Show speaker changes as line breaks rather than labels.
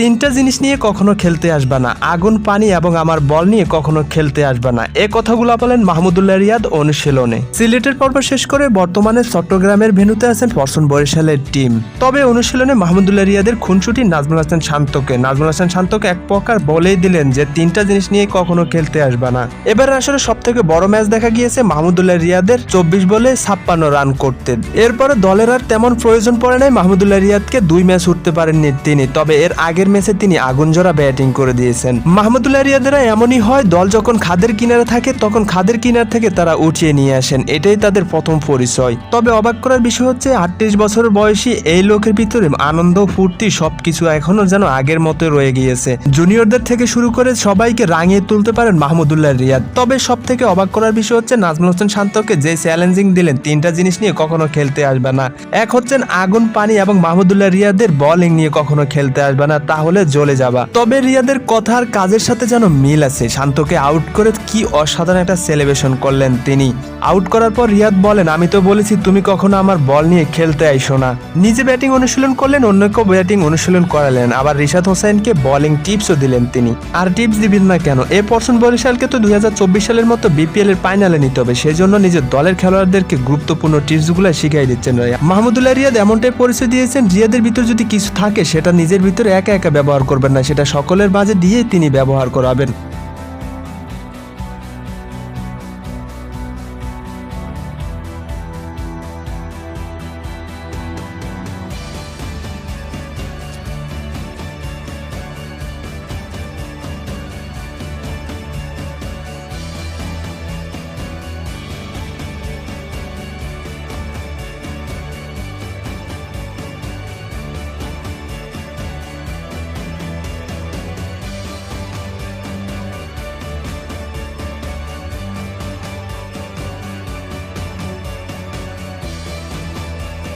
তিনটা জিনিস নিয়ে কখনো খেলতে আসবা না। আগুন, পানি এবং আমার বল নিয়ে কখনো খেলতে আসবা না। এ কথাগুলো বলেন মাহমুদুল্লাহ রিয়াদ অনুশীলনে। সিলেটের পর্ব শেষ করে বর্তমানে চট্টগ্রামের ভেনুতে আছেন পরশন বরিশালের টিম। তবে অনুশীলনে মাহমুদুল্লাহ রিয়াদের খুনসুটি নাজমুল হাসান শান্তকে। নাজমুল হাসান শান্তকে এক প্রকার বলেই দিলেন যে তিনটা জিনিস নিয়ে কখনো খেলতে আসবা না। এবার আসলে সব থেকে বড় ম্যাচ দেখা গিয়েছে মাহমুদুল্লাহ রিয়াদের চব্বিশ বলে ছাপ্পান্ন রান করতে। এরপরে দলের আর তেমন প্রয়োজন পড়ে নাই মাহমুদুল্লাহ রিয়াদকে। দুই ম্যাচ উঠতে পারেননি তিনি। তবে এর আগের ম্যাচে তিনি আগুনজোড়া ব্যাটিং করে দিয়েছেন। মাহমুদুল্লাহ রিয়াদেরা এমনই হয়, দল যখন খাদের কিনারে থাকে, তখন খাদের কিনার থেকে তারা উঠিয়ে নিয়ে আসেন। এটাই তাদের প্রথম পরিচয়। তবে অবাক করার বিষয় হচ্ছে, আটত্রিশ বছরের বয়সী এই লোকের ভিতরে আনন্দ, ফুর্তি সবকিছু এখনও যেন আগের মতো রয়ে গিয়েছে। জুনিয়রদের থেকে শুরু করে সবাইকে রাঙিয়ে তুলতে পারেন মাহমুদুল্লাহ রিয়াদ। তবে সব থেকে অবাক করার বিষয় হচ্ছে, নাজমুল হোসেন শান্তকে যে চ্যালেঞ্জিং দিলেন, তিনটা জিনিস নিয়ে কখনো খেলতে আসবে না। এক হচ্ছেন আগুন, পানি এবং মাহমুদুল্লাহ রিয়াদের বোলিং নিয়ে কখনো খেলতে আসবে না। তাহলে জ্বলে যাবা। তবে রিয়াদের কথার কাজের সাথে যেন মিল আছে। শান্তকে আউট করে কি অসাধারণ একটা সেলিব্রেশন করলেন তিনি। আউট করার পর রিয়াদ বলেন, আমি তো বলেছি তুমি কখনো আমার বল নিয়ে খেলতে আইসো না। নিজে ব্যাটিং অনুশীলন করলেন অন্যকেও ব্যাটিং অনুশীলন করালেন। আবার রিশাদ হোসেনকে বোলিং টিপসও দিলেন তিনি। আর টিপস দিবেন না কেন? এ পরশন বরিশালকে তো দুই হাজার চব্বিশ সালের মতো বিপিএল এর ফাইনালে নিতে হবে। সেজন্য নিজের দলের খেলোয়াড়দেরকে গুরুত্বপূর্ণ টিপসগুলো শিখাই দিচ্ছেন মাহমুদুল্লাহ রিয়াদ এমনটাই পরিচয় দিয়েছেন, রিয়াদের ভিতর যদি কিছু থাকে, সেটা নিজের ভিতরে একা একা ব্যবহার করবেন না সেটা সকলের মাঝে দিয়ে তিনি ব্যবহার করাবেন।